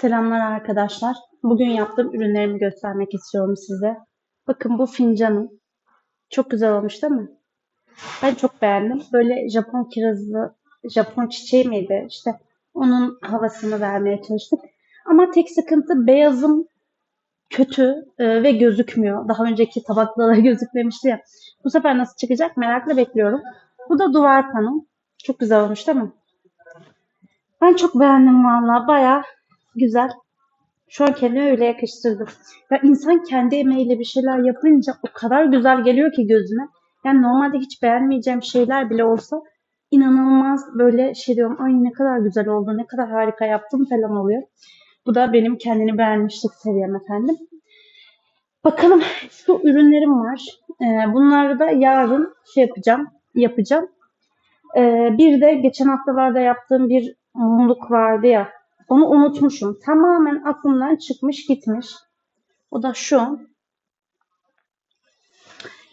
Selamlar arkadaşlar. Bugün yaptığım ürünlerimi göstermek istiyorum size. Bakın bu fincanım. Çok güzel olmuş değil mi? Ben çok beğendim. Böyle Japon kirazı, Japon çiçeği miydi? İşte onun havasını vermeye çalıştık. Ama tek sıkıntı beyazım kötü e, ve gözükmüyor. Daha önceki tabakta da gözükmemişti ya. Bu sefer nasıl çıkacak merakla bekliyorum. Bu da duvar panom. Çok güzel olmuş değil mi? Ben çok beğendim valla. Baya güzel. Şu an kendime öyle yakıştırdım. Ya insan kendi emeğiyle bir şeyler yapınca o kadar güzel geliyor ki gözüme. Yani normalde hiç beğenmeyeceğim şeyler bile olsa inanılmaz böyle şey diyorum ay ne kadar güzel oldu, ne kadar harika yaptım falan oluyor. Bu da benim kendini beğenmişlik seviyem efendim. Bakalım şu ürünlerim var. Ee, bunları da yarın şey yapacağım, yapacağım. Ee, bir de geçen haftalarda yaptığım bir mumluk vardı ya. Onu unutmuşum. Tamamen aklımdan çıkmış gitmiş. O da şu.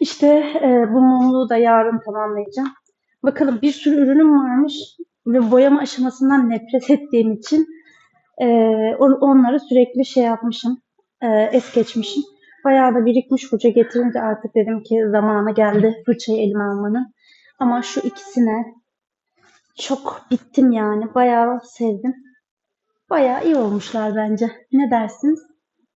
İşte e, bu mumluğu da yarın tamamlayacağım. Bakalım bir sürü ürünüm varmış ve boyama aşamasından nefret ettiğim için e, on- onları sürekli şey yapmışım, e, es geçmişim. Bayağı da birikmiş fırça getirince artık dedim ki zamanı geldi fırçayı elime almanın. Ama şu ikisine çok bittim yani. Bayağı sevdim. Bayağı iyi olmuşlar bence. Ne dersiniz?